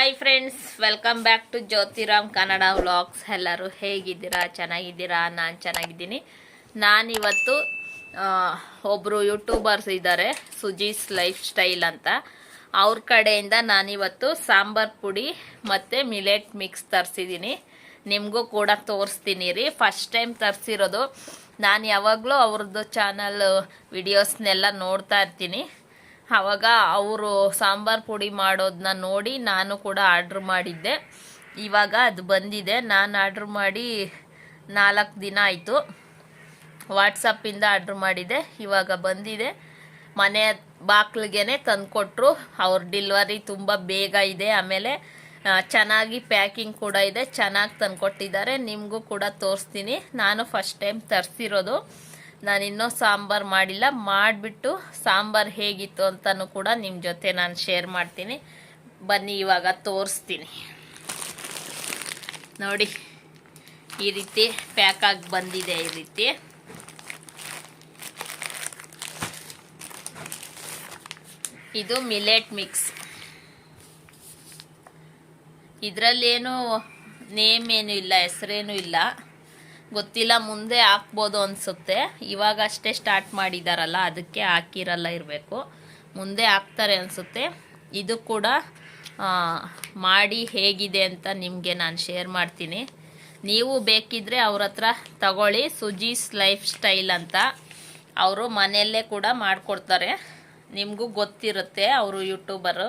Hi friends welcome back to Jyothiram Kannada vlogs ಎಲ್ಲರೂ ಹೇಗಿದ್ದೀರಾ? ಚೆನ್ನಾಗಿದ್ದೀರಾ? ನಾನು ಚೆನ್ನಾಗಿದ್ದೀನಿ. ನಾನಿವತ್ತು ಒಬ್ಬರು ಯೂಟ್ಯೂಬರ್ಸ್ ಇದ್ದಾರೆ ಸುಜೀಸ್ ಲೈಫ್ ಸ್ಟೈಲ್ ಅಂತ. ಅವ್ರ ಕಡೆಯಿಂದ ನಾನಿವತ್ತು ಸಾಂಬಾರ್ ಪುಡಿ ಮತ್ತು ಮಿಲೆಟ್ ಮಿಕ್ಸ್ ತರಿಸಿದ್ದೀನಿ. ನಿಮಗೂ ಕೂಡ ತೋರಿಸ್ತೀನಿ ರೀ. ಫಸ್ಟ್ ಟೈಮ್ ತರಿಸಿರೋದು. ನಾನು ಯಾವಾಗಲೂ ಅವ್ರದ್ದು ಚಾನಲ್ ವಿಡಿಯೋಸ್ನೆಲ್ಲ ನೋಡ್ತಾ ಇರ್ತೀನಿ. ಆವಾಗ ಅವರು ಸಾಂಬಾರ್ ಪುಡಿ ಮಾಡೋದನ್ನ ನೋಡಿ ನಾನು ಕೂಡ ಆರ್ಡ್ರ್ ಮಾಡಿದ್ದೆ. ಇವಾಗ ಅದು ಬಂದಿದೆ. ನಾನು ಆರ್ಡ್ರ್ ಮಾಡಿ ನಾಲ್ಕು ದಿನ ಆಯಿತು. ವಾಟ್ಸಪ್ಪಿಂದ ಆರ್ಡ್ರ್ ಮಾಡಿದೆ. ಇವಾಗ ಬಂದಿದೆ. ಮನೆ ಬಾಕ್ಲಿಗೆ ತಂದುಕೊಟ್ರು. ಅವ್ರ ಡಿಲ್ವರಿ ತುಂಬ ಬೇಗ ಇದೆ. ಆಮೇಲೆ ಚೆನ್ನಾಗಿ ಪ್ಯಾಕಿಂಗ್ ಕೂಡ ಇದೆ. ಚೆನ್ನಾಗಿ ತಂದುಕೊಟ್ಟಿದ್ದಾರೆ. ನಿಮಗೂ ಕೂಡ ತೋರಿಸ್ತೀನಿ. ನಾನು ಫಸ್ಟ್ ಟೈಮ್ ತರಿಸಿರೋದು. ನಾನು ಇನ್ನೂ ಸಾಂಬಾರು ಮಾಡಿಲ್ಲ. ಮಾಡಿಬಿಟ್ಟು ಸಾಂಬಾರು ಹೇಗಿತ್ತು ಅಂತಲೂ ಕೂಡ ನಿಮ್ಮ ಜೊತೆ ನಾನು ಶೇರ್ ಮಾಡ್ತೀನಿ. ಬನ್ನಿ, ಇವಾಗ ತೋರಿಸ್ತೀನಿ. ನೋಡಿ, ಈ ರೀತಿ ಪ್ಯಾಕ್ ಆಗಿ ಬಂದಿದೆ ಈ ರೀತಿ. ಇದು ಮಿಲೆಟ್ ಮಿಕ್ಸ್ ಇದರಲ್ಲೇನು ನೇಮ್ ಏನೂ ಇಲ್ಲ, ಹೆಸರೇನು ಇಲ್ಲ. ಗೊತ್ತಿಲ್ಲ, ಮುಂದೆ ಹಾಕ್ಬೋದು ಅನಿಸುತ್ತೆ. ಇವಾಗ ಅಷ್ಟೇ ಸ್ಟಾರ್ಟ್ ಮಾಡಿದಾರಲ್ಲ, ಅದಕ್ಕೆ ಹಾಕಿರಲ್ಲ ಇರಬೇಕು. ಮುಂದೆ ಹಾಕ್ತಾರೆ ಅನಿಸುತ್ತೆ. ಇದು ಕೂಡ ಮಾಡಿ ಹೇಗಿದೆ ಅಂತ ನಿಮಗೆ ನಾನು ಶೇರ್ ಮಾಡ್ತೀನಿ. ನೀವು ಬೇಕಿದ್ದರೆ ಅವ್ರ ಹತ್ರ ತಗೊಳ್ಳಿ, ಸುಜೀಸ್ ಲೈಫ್ ಸ್ಟೈಲ್ ಅಂತ. ಅವರು ಮನೆಯಲ್ಲೇ ಕೂಡ ಮಾಡಿಕೊಡ್ತಾರೆ. ನಿಮಗೂ ಗೊತ್ತಿರುತ್ತೆ ಅವರು ಯೂಟ್ಯೂಬರು.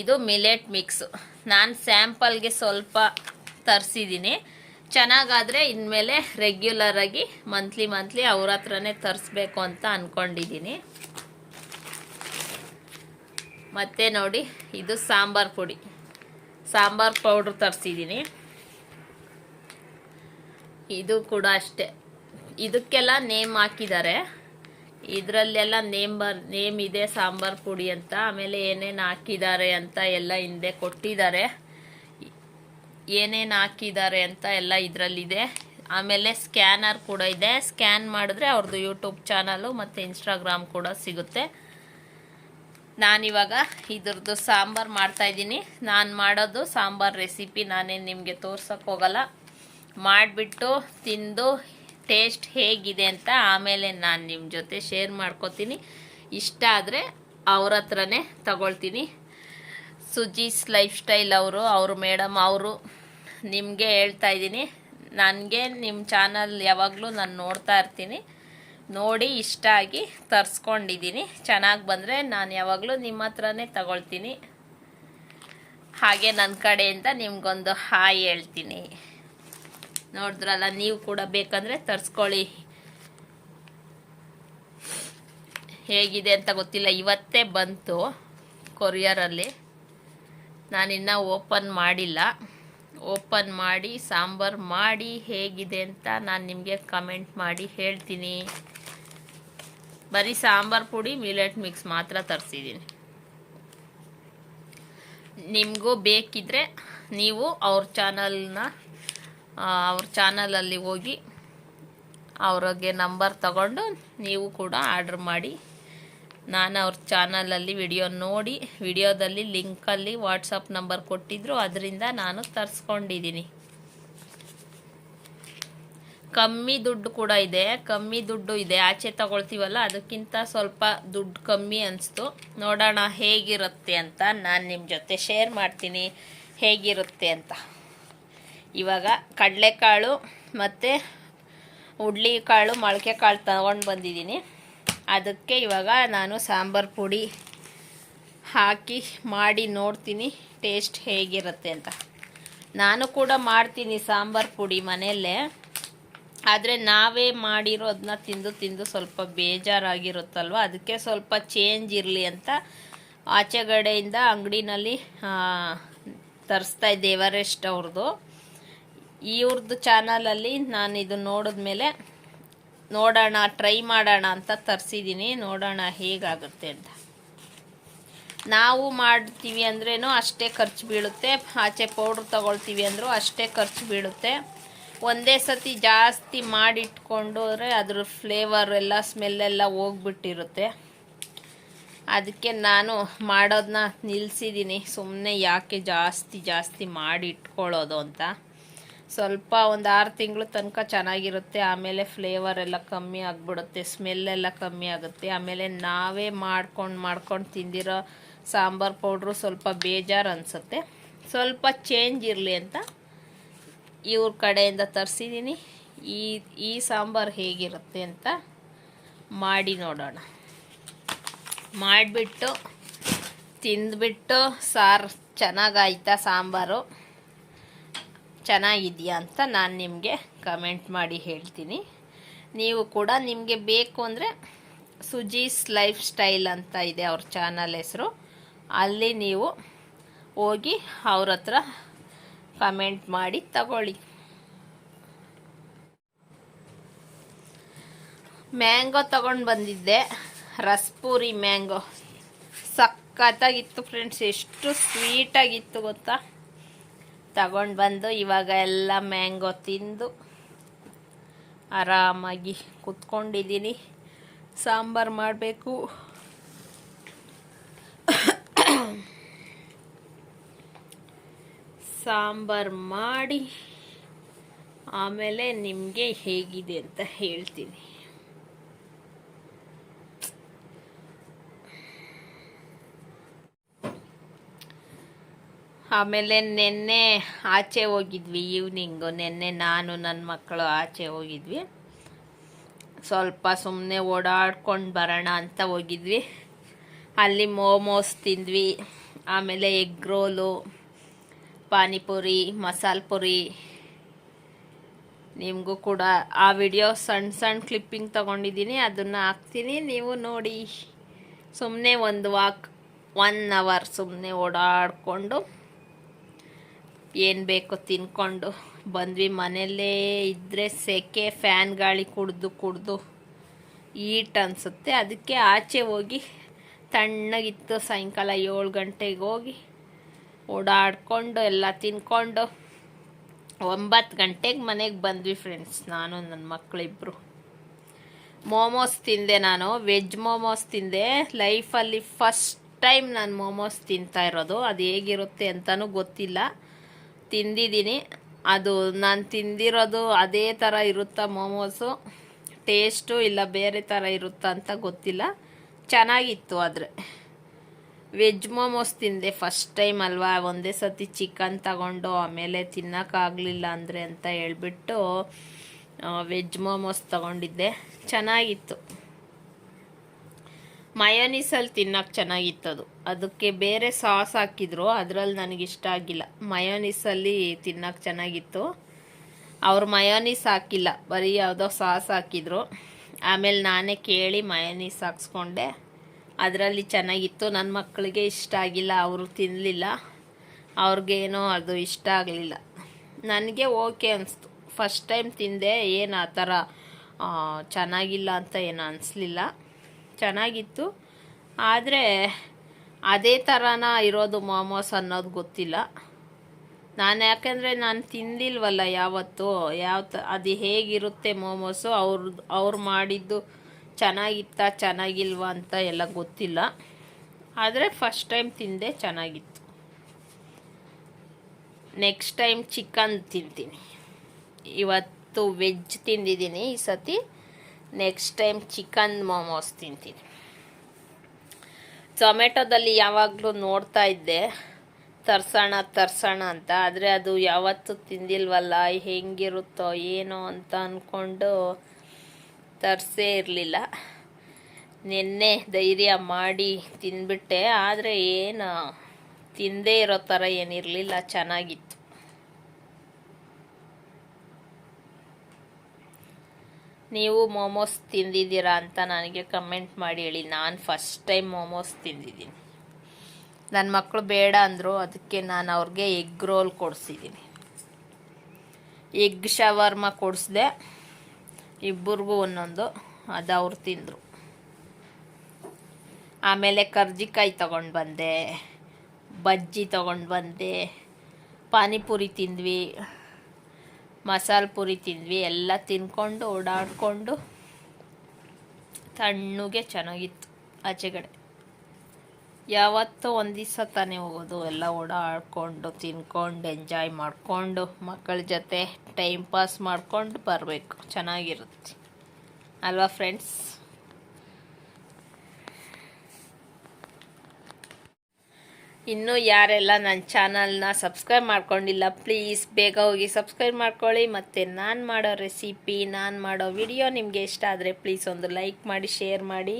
ಇದು ಮಿಲೆಟ್ ಮಿಕ್ಸು. ನಾನು ಸ್ಯಾಂಪಲ್ಗೆ ಸ್ವಲ್ಪ ತರಿಸಿದ್ದೀನಿ ಚೆನ್ನಾಗಾದರೆ ಇನ್ಮೇಲೆ ರೆಗ್ಯುಲರಾಗಿ ಮಂತ್ಲಿ ಮಂತ್ಲಿ ಅವ್ರ ಹತ್ರನೇ ತರಿಸ್ಬೇಕು ಅಂತ ಅಂದ್ಕೊಂಡಿದ್ದೀನಿ ಮತ್ತು ನೋಡಿ, ಇದು ಸಾಂಬಾರ್ ಪುಡಿ. ಸಾಂಬಾರ್ ಪೌಡ್ರ್ ತರಿಸಿದ್ದೀನಿ ಇದು ಕೂಡ ಅಷ್ಟೇ. ಇದಕ್ಕೆಲ್ಲ ನೇಮ್ ಹಾಕಿದ್ದಾರೆ. ಇದರಲ್ಲೆಲ್ಲ ನೇಮ್ ಬರ್ ನೇಮ್ ಇದೆ ಸಾಂಬಾರ್ ಪುಡಿ ಅಂತ. ಆಮೇಲೆ ಏನೇನು ಹಾಕಿದ್ದಾರೆ ಅಂತ ಎಲ್ಲ ಹಿಂದೆ ಕೊಟ್ಟಿದ್ದಾರೆ. ಏನೇನು ಹಾಕಿದ್ದಾರೆ ಅಂತ ಎಲ್ಲ ಇದರಲ್ಲಿದೆ. ಆಮೇಲೆ ಸ್ಕ್ಯಾನರ್ ಕೂಡ ಇದೆ. ಸ್ಕ್ಯಾನ್ ಮಾಡಿದ್ರೆ ಅವ್ರದ್ದು ಯೂಟ್ಯೂಬ್ ಚಾನಲು ಮತ್ತು ಇನ್ಸ್ಟಾಗ್ರಾಮ್ ಕೂಡ ಸಿಗುತ್ತೆ. ನಾನಿವಾಗ ಇದ್ರದ್ದು ಸಾಂಬಾರು ಮಾಡ್ತಾಯಿದ್ದೀನಿ ನಾನು ಮಾಡೋದು ಸಾಂಬಾರು ರೆಸಿಪಿ ನಾನೇನು ನಿಮಗೆ ತೋರ್ಸೋಕೆ ಹೋಗಲ್ಲ. ಮಾಡಿಬಿಟ್ಟು ತಿಂದು ಟೇಸ್ಟ್ ಹೇಗಿದೆ ಅಂತ ಆಮೇಲೆ ನಾನು ನಿಮ್ಮ ಜೊತೆ ಶೇರ್ ಮಾಡ್ಕೋತೀನಿ. ಇಷ್ಟ ಆದರೆ ಅವ್ರ ಹತ್ರನೇ ತಗೊಳ್ತೀನಿ. ಸುಜೀಸ್ ಲೈಫ್ ಸ್ಟೈಲ್ ಅವರು ಅವರು ಮೇಡಮ್ ಅವರು ನಿಮಗೆ ಹೇಳ್ತಾ ಇದ್ದೀನಿ. ನನಗೆ ನಿಮ್ಮ ಚಾನಲ್ ಯಾವಾಗಲೂ ನಾನು ನೋಡ್ತಾ ಇರ್ತೀನಿ. ನೋಡಿ, ಇಷ್ಟ ಆಗಿ ತರಿಸ್ಕೊಂಡಿದ್ದೀನಿ. ಚೆನ್ನಾಗಿ ಬಂದರೆ ನಾನು ಯಾವಾಗಲೂ ನಿಮ್ಮ ಹತ್ರನೇ ತಗೊಳ್ತೀನಿ. ಹಾಗೆ ನನ್ನ ಕಡೆಯಿಂದ ನಿಮಗೊಂದು ಹಾಯ್ ಹೇಳ್ತೀನಿ. ನೋಡಿದ್ರಲ್ಲ, ನೀವು ಕೂಡ ಬೇಕಂದರೆ ತರಿಸ್ಕೊಳ್ಳಿ. ಹೇಗಿದೆ ಅಂತ ಗೊತ್ತಿಲ್ಲ. ಇವತ್ತೇ ಬಂತು ಕೊರಿಯರಲ್ಲಿ. ನಾನಿನ್ನು ಓಪನ್ ಮಾಡಿಲ್ಲ. ಓಪನ್ ಮಾಡಿ, ಸಾಂಬಾರು ಮಾಡಿ ಹೇಗಿದೆ ಅಂತ ನಾನು ನಿಮಗೆ ಕಮೆಂಟ್ ಮಾಡಿ ಹೇಳ್ತೀನಿ. ಬರೀ ಸಾಂಬಾರು ಪುಡಿ ಮಿಲೆಟ್ ಮಿಕ್ಸ್ ಮಾತ್ರ ತರಿಸಿದ್ದೀನಿ ನಿಮಗೂ ಬೇಕಿದ್ರೆ ನೀವು ಅವ್ರ ಚಾನಲ್ನ ಅವ್ರ ಚಾನಲಲ್ಲಿ ಹೋಗಿ ಅವ್ರಿಗೆ ನಂಬರ್ ತಗೊಂಡು ನೀವು ಕೂಡ ಆರ್ಡ್ರ್ ಮಾಡಿ ನಾನು ಅವ್ರ ಚಾನಲಲ್ಲಿ ವಿಡಿಯೋ ನೋಡಿ, ವಿಡಿಯೋದಲ್ಲಿ ಲಿಂಕಲ್ಲಿ ವಾಟ್ಸಪ್ ನಂಬರ್ ಕೊಟ್ಟಿದ್ರು, ಅದರಿಂದ ನಾನು ತರಿಸ್ಕೊಂಡಿದ್ದೀನಿ. ಕಮ್ಮಿ ದುಡ್ಡು ಕೂಡ ಇದೆ, ಕಮ್ಮಿ ದುಡ್ಡು ಇದೆ. ಆಚೆ ತಗೊಳ್ತೀವಲ್ಲ, ಅದಕ್ಕಿಂತ ಸ್ವಲ್ಪ ದುಡ್ಡು ಕಮ್ಮಿ ಅನಿಸ್ತು. ನೋಡೋಣ ಹೇಗಿರುತ್ತೆ ಅಂತ ನಾನು ನಿಮ್ಮ ಜೊತೆ ಶೇರ್ ಮಾಡ್ತೀನಿ, ಹೇಗಿರುತ್ತೆ ಅಂತ. ಇವಾಗ ಕಡಲೆಕಾಳು ಮತ್ತು ಕಾಳು ಮೊಳಕೆ ಕಾಳು ತಗೊಂಡು ಬಂದಿದ್ದೀನಿ. ಅದಕ್ಕೆ ಇವಾಗ ನಾನು ಸಾಂಬಾರು ಪುಡಿ ಹಾಕಿ ಮಾಡಿ ನೋಡ್ತೀನಿ, ಟೇಸ್ಟ್ ಹೇಗಿರುತ್ತೆ ಅಂತ. ನಾನು ಕೂಡ ಮಾಡ್ತೀನಿ ಸಾಂಬಾರು ಪುಡಿ ಮನೆಯಲ್ಲೇ. ಆದರೆ ನಾವೇ ಮಾಡಿರೋದನ್ನ ತಿಂದು ತಿಂದು ಸ್ವಲ್ಪ ಬೇಜಾರಾಗಿರುತ್ತಲ್ವ? ಅದಕ್ಕೆ ಸ್ವಲ್ಪ ಚೇಂಜ್ ಇರಲಿ ಅಂತ ಆಚೆಗಡೆಯಿಂದ ಅಂಗಡಿನಲ್ಲಿ ತರಿಸ್ತಾ ಇದ್ದೆ ಎವರೆಸ್ಟ್ ಅವ್ರದ್ದು ಇವ್ರದ್ದು ಚಾನಲಲ್ಲಿ ನಾನು ಇದು ನೋಡಿದ್ಮೇಲೆ ನೋಡೋಣ ಟ್ರೈ ಮಾಡೋಣ ಅಂತ ತರಿಸಿದ್ದೀನಿ ನೋಡೋಣ ಹೇಗಾಗುತ್ತೆ ಅಂತ. ನಾವು ಮಾಡ್ತೀವಿ ಅಂದ್ರೇನು ಅಷ್ಟೇ ಖರ್ಚು ಬೀಳುತ್ತೆ. ಆಚೆ ಪೌಡ್ರ್ ತಗೊಳ್ತೀವಿ ಅಂದರೂ ಅಷ್ಟೇ ಖರ್ಚು ಬೀಳುತ್ತೆ. ಒಂದೇ ಸತಿ ಜಾಸ್ತಿ ಮಾಡಿಟ್ಕೊಂಡ್ರೆ ಅದ್ರ ಫ್ಲೇವರ್ ಎಲ್ಲ ಸ್ಮೆಲ್ಲೆಲ್ಲ ಹೋಗ್ಬಿಟ್ಟಿರುತ್ತೆ. ಅದಕ್ಕೆ ನಾನು ಮಾಡೋದನ್ನ ನಿಲ್ಲಿಸಿದ್ದೀನಿ ಸುಮ್ಮನೆ ಯಾಕೆ ಜಾಸ್ತಿ ಜಾಸ್ತಿ ಮಾಡಿಟ್ಕೊಳ್ಳೋದು ಅಂತ. ಸ್ವಲ್ಪ ಒಂದು ಆರು ತಿಂಗಳು ತನಕ ಚೆನ್ನಾಗಿರುತ್ತೆ, ಆಮೇಲೆ ಫ್ಲೇವರ್ ಎಲ್ಲ ಕಮ್ಮಿ ಆಗಿಬಿಡುತ್ತೆ ಸ್ಮೆಲ್ಲೆಲ್ಲ ಕಮ್ಮಿ ಆಗುತ್ತೆ, ಆಮೇಲೆ ನಾವೇ ಮಾಡ್ಕೊಂಡು ಮಾಡ್ಕೊಂಡು ತಿಂದಿರೋ ಸಾಂಬಾರು ಪೌಡ್ರು ಸ್ವಲ್ಪ ಬೇಜಾರು ಅನಿಸುತ್ತೆ. ಸ್ವಲ್ಪ ಚೇಂಜ್ ಇರಲಿ ಅಂತ ಇವ್ರ ಕಡೆಯಿಂದ ತರಿಸಿದ್ದೀನಿ ಈ ಈ ಸಾಂಬಾರು ಹೇಗಿರುತ್ತೆ ಅಂತ ಮಾಡಿ ನೋಡೋಣ. ಮಾಡಿಬಿಟ್ಟು, ತಿಂದ್ಬಿಟ್ಟು ಸಾರು ಚೆನ್ನಾಗಾಯ್ತಾ ಸಾಂಬಾರು? ಚೆನ್ನಾಗಿದೆಯಾ ಅಂತ ನಾನು ನಿಮಗೆ ಕಮೆಂಟ್ ಮಾಡಿ ಹೇಳ್ತೀನಿ. ನೀವು ಕೂಡ ನಿಮಗೆ ಬೇಕು ಅಂದರೆ ಸುಜೀಸ್ ಲೈಫ್ ಸ್ಟೈಲ್ ಅಂತ ಇದೆ ಅವ್ರ ಚಾನಲ್ ಹೆಸರು. ಅಲ್ಲಿ ನೀವು ಹೋಗಿ ಅವ್ರ ಹತ್ರ ಕಮೆಂಟ್ ಮಾಡಿ ತಗೊಳ್ಳಿ. ಮ್ಯಾಂಗೋ ತಗೊಂಡು ಬಂದಿದ್ದೆ. ರಸ್ಪೂರಿ ಮ್ಯಾಂಗೋ. ಸಖತ್ತಾಗಿತ್ತು ಫ್ರೆಂಡ್ಸ್ ಎಷ್ಟು ಸ್ವೀಟಾಗಿತ್ತು ಗೊತ್ತಾ? ತಗೊಂಡು ಬಂದು ಇವಾಗ ಎಲ್ಲ ಮ್ಯಾಂಗೋ ತಿಂದು ಆರಾಮಾಗಿ ಕುತ್ಕೊಂಡಿದ್ದೀನಿ. ಸಾಂಬಾರು ಮಾಡಬೇಕು. ಸಾಂಬಾರು ಮಾಡಿ ಆಮೇಲೆ ನಿಮಗೆ ಹೇಗಿದೆ ಅಂತ ಹೇಳ್ತೀನಿ. ಆಮೇಲೆ ನಿನ್ನೆ ಆಚೆ ಹೋಗಿದ್ವಿ ಈವ್ನಿಂಗು. ನಿನ್ನೆ ನಾನು ನನ್ನ ಮಕ್ಕಳು ಆಚೆ ಹೋಗಿದ್ವಿ. ಸ್ವಲ್ಪ ಸುಮ್ಮನೆ ಓಡಾಡ್ಕೊಂಡು ಬರೋಣ ಅಂತ ಹೋಗಿದ್ವಿ. ಅಲ್ಲಿ ಮೋಮೋಸ್ ತಿಂದ್ವಿ. ಆಮೇಲೆ ಎಗ್ ರೋಲು, ಪಾನಿಪುರಿ, ಮಸಾಲ ಪುರಿ. ನಿಮಗೂ ಕೂಡ ಆ ವಿಡಿಯೋ ಸಣ್ಣ ಸಣ್ಣ ಕ್ಲಿಪ್ಪಿಂಗ್ ತೊಗೊಂಡಿದ್ದೀನಿ. ಅದನ್ನು ಹಾಕ್ತೀನಿ. ನೀವು ನೋಡಿ. ಸುಮ್ಮನೆ ಒಂದು ವಾಕ್, ಒನ್ ಅವರ್ ಸುಮ್ಮನೆ ಓಡಾಡಿಕೊಂಡು ಏನು ಬೇಕೋ ತಿನ್ಕೊಂಡು ಬಂದ್ವಿ. ಮನೆಯಲ್ಲೇ ಇದ್ದರೆ ಸೆಕೆ, ಫ್ಯಾನ್ ಗಾಳಿ ಕುಡ್ದು ಕುಡ್ದು ಈಟ್ ಅನಿಸುತ್ತೆ. ಅದಕ್ಕೆ ಆಚೆ ಹೋಗಿ ತಣ್ಣಗಿತ್ತು. ಸಾಯಂಕಾಲ ಏಳು ಗಂಟೆಗೆ ಹೋಗಿ ಓಡಾಡ್ಕೊಂಡು ಎಲ್ಲ ತಿನ್ಕೊಂಡು ಒಂಬತ್ತು ಗಂಟೆಗೆ ಮನೆಗೆ ಬಂದ್ವಿ ಫ್ರೆಂಡ್ಸ್ ನಾನು ನನ್ನ ಮಕ್ಕಳಿಬ್ಬರು ಮೋಮೋಸ್ ತಿಂದೆ ನಾನು. ವೆಜ್ ಮೋಮೋಸ್ ತಿಂದೆ. ಲೈಫಲ್ಲಿ ಫಸ್ಟ್ ಟೈಮ್ ನಾನು ಮೋಮೋಸ್ ತಿಂತಾ ಇರೋದು. ಅದು ಹೇಗಿರುತ್ತೆ ಅಂತಲೂ ಗೊತ್ತಿಲ್ಲ. ತಿಂದಿದ್ದೀನಿ. ಅದು ನಾನು ತಿಂದಿರೋದು ಅದೇ ಥರ ಇರುತ್ತಾ ಮೋಮೋಸು? ಟೇಸ್ಟು ಇಲ್ಲ ಬೇರೆ ಥರ ಇರುತ್ತಾ ಅಂತ ಗೊತ್ತಿಲ್ಲ. ಚೆನ್ನಾಗಿತ್ತು ಆದರೆ. ವೆಜ್ ಮೋಮೋಸ್ ತಿಂದೆ ಫಸ್ಟ್ ಟೈಮ್ ಅಲ್ವಾ? ಒಂದೇ ಸತಿ ಚಿಕನ್ ತಗೊಂಡು ಆಮೇಲೆ ತಿನ್ನೋಕ್ಕಾಗಲಿಲ್ಲ ಅಂದರೆ ಅಂತ ಹೇಳ್ಬಿಟ್ಟು ವೆಜ್ ಮೋಮೋಸ್ ತಗೊಂಡಿದ್ದೆ. ಚೆನ್ನಾಗಿತ್ತು. ಮಯೋನೀಸಲ್ಲಿ ತಿನ್ನೋಕೆ ಚೆನ್ನಾಗಿತ್ತದು. ಅದಕ್ಕೆ ಬೇರೆ ಸಾಸ್ ಹಾಕಿದ್ರು. ಅದರಲ್ಲಿ ನನಗಿಷ್ಟ ಆಗಿಲ್ಲ. ಮಯೋನೀಸಲ್ಲಿ ತಿನ್ನೋಕೆ ಚೆನ್ನಾಗಿತ್ತು. ಅವ್ರು ಮಯೋನೀಸ್ ಹಾಕಿಲ್ಲ. ಬರೀ ಯಾವುದೋ ಸಾಸ್ ಹಾಕಿದ್ರು. ಆಮೇಲೆ ನಾನೇ ಕೇಳಿ ಮಯೋನೀಸ್ ಹಾಕ್ಸ್ಕೊಂಡೆ. ಅದರಲ್ಲಿ ಚೆನ್ನಾಗಿತ್ತು. ನನ್ನ ಮಕ್ಕಳಿಗೆ ಇಷ್ಟ ಆಗಿಲ್ಲ. ಅವರು ತಿನ್ನಲಿಲ್ಲ ಅವ್ರಿಗೇನೋ ಅದು ಇಷ್ಟ ಆಗಲಿಲ್ಲ. ನನಗೆ ಓಕೆ ಅನಿಸ್ತು. ಫಸ್ಟ್ ಟೈಮ್ ತಿಂದೆ. ಏನು ಆ ಥರ ಚೆನ್ನಾಗಿಲ್ಲ ಅಂತ ಏನು ಅನಿಸ್ಲಿಲ್ಲ. ಚೆನ್ನಾಗಿತ್ತು. ಆದರೆ ಅದೇ ಥರನ ಇರೋದು ಮೋಮೋಸ್ ಅನ್ನೋದು ಗೊತ್ತಿಲ್ಲ. ನಾನು ಯಾಕೆಂದರೆ ನಾನು ತಿಂದಿಲ್ವಲ್ಲ ಯಾವತ್ತು. ಯಾವ ತ, ಅದು ಹೇಗಿರುತ್ತೆ ಮೋಮೋಸು ಅವ್ರದ್ದು ಅವ್ರು ಮಾಡಿದ್ದು ಚೆನ್ನಾಗಿತ್ತ ಚೆನ್ನಾಗಿಲ್ವ ಅಂತ ಎಲ್ಲ ಗೊತ್ತಿಲ್ಲ. ಆದರೆ ಫಸ್ಟ್ ಟೈಮ್ ತಿಂದೆ ಚೆನ್ನಾಗಿತ್ತು. ನೆಕ್ಸ್ಟ್ ಟೈಮ್ ಚಿಕನ್ ತಿಂತೀನಿ. ಇವತ್ತು ವೆಜ್ ತಿಂದಿದ್ದೀನಿ ಈ ಸತಿ. ನೆಕ್ಸ್ಟ್ ಟೈಮ್ ಚಿಕನ್ ಮೋಮೋಸ್ ತಿಂತೀನಿ. ಝೊಮ್ಯಾಟೊದಲ್ಲಿ ಯಾವಾಗಲೂ ನೋಡ್ತಾ ಇದ್ದೆ. ತರ್ಸೋಣ ತರ್ಸೋಣ ಅಂತ. ಆದರೆ ಅದು ಯಾವತ್ತೂ ತಿಂದಿಲ್ವಲ್ಲ, ಹೆಂಗಿರುತ್ತೋ ಏನೋ ಅಂತ ಅಂದ್ಕೊಂಡು ತರಿಸೇ ಇರಲಿಲ್ಲ. ನಿನ್ನೆ ಧೈರ್ಯ ಮಾಡಿ ತಿಂದ್ಬಿಟ್ಟೆ. ಆದರೆ ಏನು, ತಿಂದೇ ಇರೋ ಥರ ಏನಿರಲಿಲ್ಲ, ಚೆನ್ನಾಗಿತ್ತು. ನೀವು ಮೋಮೋಸ್ ತಿಂದಿದ್ದೀರಾ ಅಂತ ನನಗೆ ಕಮೆಂಟ್ ಮಾಡಿ ಹೇಳಿ. ನಾನು ಫಸ್ಟ್ ಟೈಮ್ ಮೋಮೋಸ್ ತಿಂದಿದ್ದೀನಿ. ನನ್ನ ಮಕ್ಕಳು ಬೇಡ ಅಂದರು, ಅದಕ್ಕೆ ನಾನು ಅವ್ರಿಗೆ ಎಗ್ ರೋಲ್ ಕೊಡಿಸಿದ್ದೀನಿ. ಎಗ್ ಶವರ್ಮ ಕೊಡಿಸ್ದೆ. ಇಬ್ಬರಿಗೂ ಒಂದೊಂದು, ಅದು ಅವ್ರು ತಿಂದರು. ಆಮೇಲೆ ಕರ್ಜಿಕಾಯಿ ತೊಗೊಂಡು ಬಂದೆ, ಬಜ್ಜಿ ತೊಗೊಂಡು ಬಂದೆ, ಪಾನಿಪುರಿ ತಿಂದ್ವಿ. ಮಸಾಲೆ ಪುರಿ ತಿಂದ್ವಿ. ಎಲ್ಲ ತಿನ್ಕೊಂಡು ಓಡಾಡಿಕೊಂಡು ತಣ್ಣಗೆ ಚೆನ್ನಾಗಿತ್ತು ಆಚೆಗಡೆ ಯಾವತ್ತೂ ಒಂದು ದಿವಸ ತಾನೇ ಹೋಗೋದು. ಎಲ್ಲ ಓಡಾಡಿಕೊಂಡು, ತಿನ್ಕೊಂಡು ಎಂಜಾಯ್ ಮಾಡಿಕೊಂಡು, ಮಕ್ಕಳ ಜೊತೆ ಟೈಮ್ ಪಾಸ್ ಮಾಡಿಕೊಂಡು ಬರಬೇಕು. ಚೆನ್ನಾಗಿರುತ್ತೆ. ಅಲ್ವಾ ಫ್ರೆಂಡ್ಸ್ ಇನ್ನೂ ಯಾರೆಲ್ಲ ನನ್ನ ಚಾನಲ್ನ ಸಬ್ಸ್ಕ್ರೈಬ್ ಮಾಡ್ಕೊಂಡಿಲ್ಲ ಪ್ಲೀಸ್ ಬೇಗ ಹೋಗಿ ಸಬ್ಸ್ಕ್ರೈಬ್ ಮಾಡ್ಕೊಳ್ಳಿ. ಮತ್ತು ನಾನು ಮಾಡೋ ರೆಸಿಪಿ ನಾನು ಮಾಡೋ ವಿಡಿಯೋ ನಿಮಗೆ ಇಷ್ಟ ಆದರೆ ಪ್ಲೀಸ್ ಒಂದು ಲೈಕ್ ಮಾಡಿ ಶೇರ್ ಮಾಡಿ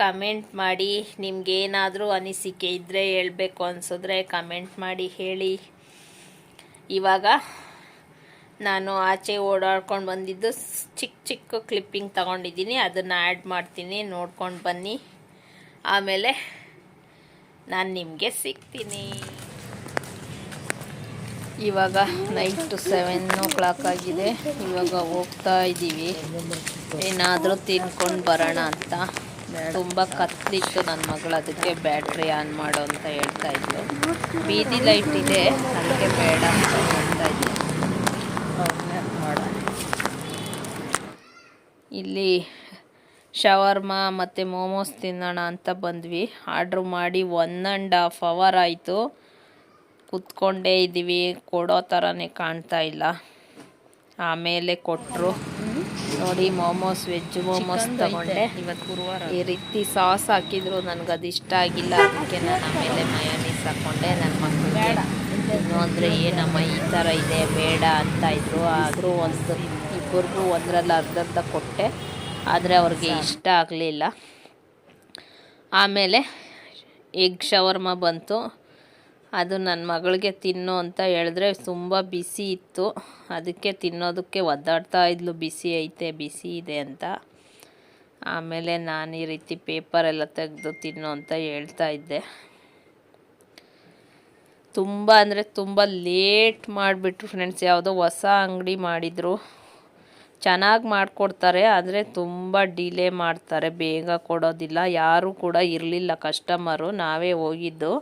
ಕಮೆಂಟ್ ಮಾಡಿ. ನಿಮ್ಗೆ ಏನಾದರೂ ಅನಿಸಿಕೆ ಇದ್ದರೆ ಹೇಳಬೇಕು ಅನಿಸಿದ್ರೆ ಕಮೆಂಟ್ ಮಾಡಿ, ಹೇಳಿ. ಇವಾಗ ನಾನು ಆಚೆ ಓಡಾಡ್ಕೊಂಡು ಬಂದಿದ್ದು ಚಿಕ್ಕ ಚಿಕ್ಕ ಕ್ಲಿಪ್ಪಿಂಗ್ ತಗೊಂಡಿದ್ದೀನಿ. ಅದನ್ನು ಆ್ಯಡ್ ಮಾಡ್ತೀನಿ, ನೋಡ್ಕೊಂಡು ಬನ್ನಿ. ಆಮೇಲೆ ನಾನು ನಿಮಗೆ ಸಿಗ್ತೀನಿ. ಇವಾಗ ನೈಟ್ ಸೆವೆನ್ ಓ ಕ್ಲಾಕ್ ಆಗಿದೆ. ಇವಾಗ ಹೋಗ್ತಾ ಇದ್ದೀವಿ. ಏನಾದರೂ ತಿನ್ಕೊಂಡು ಬರೋಣ ಅಂತ. ತುಂಬ ಕತ್ತಲಿತ್ತು ನನ್ನ ಮಗಳು ಅದಕ್ಕೆ ಬ್ಯಾಟ್ರಿ ಆನ್ ಮಾಡು ಅಂತ ಹೇಳ್ತಾ ಇದ್ಲು ಬೀದಿ ಲೈಟ್ ಇದೆ ಅದಕ್ಕೆ ಬೇಡ ಅಂತ ಹೇಳ್ತಾ ಇದ್ದೆ ಇಲ್ಲಿ ಶವರ್ಮ ಮತ್ತು ಮೋಮೋಸ್ ತಿನ್ನೋಣ ಅಂತ ಬಂದ್ವಿ. ಆರ್ಡ್ರ್ ಮಾಡಿ ಒನ್ ಆ್ಯಂಡ್ ಹಾಫ್ ಅವರ್ ಆಯಿತು. ಕುತ್ಕೊಂಡೇ ಇದ್ದೀವಿ. ಕೊಡೋ ಥರನೇ ಕಾಣ್ತಾ ಇಲ್ಲ. ಆಮೇಲೆ ಕೊಟ್ಟರು ನೋಡಿ ಮೋಮೋಸ್ ವೆಜ್ ಮೋಮೋಸ್ ತಗೊಂಡೆ. ಇವತ್ತು ಗುರುವಾರ. ಈ ರೀತಿ ಸಾಸ್ ಹಾಕಿದ್ರು ನನಗೆ ಅದು ಇಷ್ಟ ಆಗಿಲ್ಲ. ಅದಕ್ಕೆ ನಾನು ಆಮೇಲೆ ಮಯೋನೀಸ್ ಹಾಕ್ಕೊಂಡೆ ನನ್ನ ಮಕ್ಕಳಿಗೆ ಇನ್ನು ಅಂದರೆ ಏನಮ್ಮ ಈ ಥರ ಇದೆ ಬೇಡ ಅಂತ ಇದ್ರು. ಆದರೂ ಒಂದು ಇಬ್ಬರಿಗೂ ಒಂದರಲ್ಲಿ ಅರ್ಧ ಅರ್ಧ ಕೊಟ್ಟೆ. ಆದರೆ ಅವ್ರಿಗೆ ಇಷ್ಟ ಆಗಲಿಲ್ಲ. ಆಮೇಲೆ ಎಗ್ ಶವರ್ಮ ಬಂತು. ಅದು ನನ್ನ ಮಗಳಿಗೆ ತಿನ್ನು ಅಂತ ಹೇಳಿದ್ರೆ ತುಂಬ ಬಿಸಿ ಇತ್ತು. ಅದಕ್ಕೆ ತಿನ್ನೋದಕ್ಕೆ ಒದ್ದಾಡ್ತಾ ಇದ್ಲು ಬಿಸಿ ಐತೆ ಬಿಸಿ ಇದೆ ಅಂತ. ಆಮೇಲೆ ನಾನು ಈ ರೀತಿ ಪೇಪರೆಲ್ಲ ತೆಗೆದು ತಿನ್ನು ಅಂತ ಹೇಳ್ತಾ ಇದ್ದೆ. ತುಂಬ ಅಂದರೆ ತುಂಬ ಲೇಟ್ ಮಾಡಿಬಿಟ್ರು ಫ್ರೆಂಡ್ಸ್ ಯಾವುದೋ ಹೊಸ ಅಂಗಡಿ ಮಾಡಿದರು. ಚೆನ್ನಾಗಿ ಮಾಡಿಕೊಡ್ತಾರೆ, ಆದರೆ ತುಂಬ ಡಿಲೇ ಮಾಡ್ತಾರೆ. ಬೇಗ ಕೊಡೋದಿಲ್ಲ. ಯಾರೂ ಕೂಡ ಇರಲಿಲ್ಲ ಕಸ್ಟಮರು. ನಾವೇ ಹೋಗಿದ್ದು.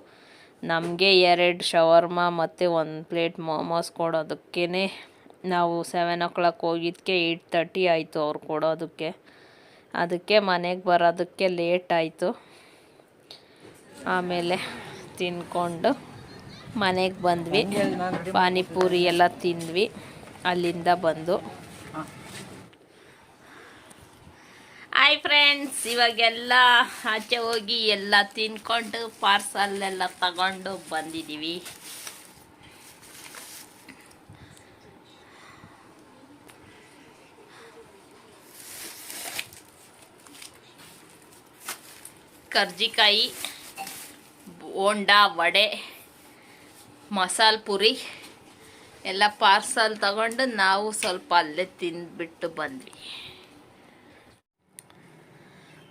ನಮಗೆ ಎರಡು ಶವರ್ಮ ಮತ್ತು ಒಂದು ಪ್ಲೇಟ್ ಮೋಮೋಸ್ ಕೊಡೋದಕ್ಕೇ ನಾವು ಸೆವೆನ್ ಓ ಕ್ಲಾಕ್ ಹೋಗಿದ್ದಕ್ಕೆ ಏಯ್ಟ್ ತರ್ಟಿ ಆಯಿತು ಅವ್ರು ಕೊಡೋದಕ್ಕೆ. ಅದಕ್ಕೆ ಮನೆಗೆ ಬರೋದಕ್ಕೆ ಲೇಟ್ ಆಯಿತು. ಆಮೇಲೆ ತಿನ್ಕೊಂಡು ಮನೆಗೆ ಬಂದ್ವಿ. ಪಾನಿಪೂರಿ ಎಲ್ಲ ತಿಂದ್ವಿ. ಅಲ್ಲಿಂದ ಬಂದು ಹಾಯ್ ಫ್ರೆಂಡ್ಸ್ ಇವಾಗೆಲ್ಲ ಆಚೆ ಹೋಗಿ ಎಲ್ಲ ತಿನ್ಕೊಂಡು ಪಾರ್ಸಲ್ ಎಲ್ಲ ತಗೊಂಡು ಬಂದಿದ್ದೀವಿ. ಕರ್ಜಿಕಾಯಿ ಹೋಂಡಾ ವಡೆ, ಮಸಾಲ ಪುರಿ ಎಲ್ಲ ಪಾರ್ಸಲ್ ತಗೊಂಡು ನಾವು ಸ್ವಲ್ಪ ಅಲ್ಲೇ ತಿಂದ್ಬಿಟ್ಟು ಬಂದ್ವಿ.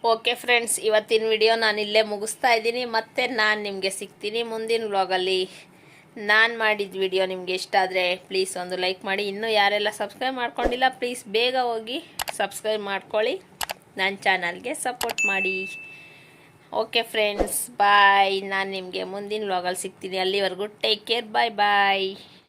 ಓಕೆ ಫ್ರೆಂಡ್ಸ್ ಇವತ್ತಿನ ವಿಡಿಯೋ ನಾನು ಇಲ್ಲೇ ಮುಗಿಸ್ತಾ ಇದ್ದೀನಿ. ಮತ್ತೆ ನಾನು ನಿಮಗೆ ಸಿಗ್ತೀನಿ ಮುಂದಿನ ವ್ಲಾಗಲ್ಲಿ ನಾನು ಮಾಡಿದ ವಿಡಿಯೋ ನಿಮಗೆ ಇಷ್ಟ ಆದರೆ ಪ್ಲೀಸ್ ಒಂದು ಲೈಕ್ ಮಾಡಿ. ಇನ್ನೂ ಯಾರೆಲ್ಲ ಸಬ್ಸ್ಕ್ರೈಬ್ ಮಾಡ್ಕೊಂಡಿಲ್ಲ ಪ್ಲೀಸ್ ಬೇಗ ಹೋಗಿ ಸಬ್ಸ್ಕ್ರೈಬ್ ಮಾಡ್ಕೊಳ್ಳಿ. ನನ್ನ ಚಾನಲ್ಗೆ ಸಪೋರ್ಟ್ ಮಾಡಿ. ಓಕೆ ಫ್ರೆಂಡ್ಸ್ ಬಾಯ್ ನಾನು ನಿಮಗೆ ಮುಂದಿನ ವ್ಲಾಗಲ್ಲಿ ಸಿಗ್ತೀನಿ. ಅಲ್ಲಿವರೆಗೂ ಟೇಕ್ ಕೇರ್ ಬಾಯ್ ಬಾಯ್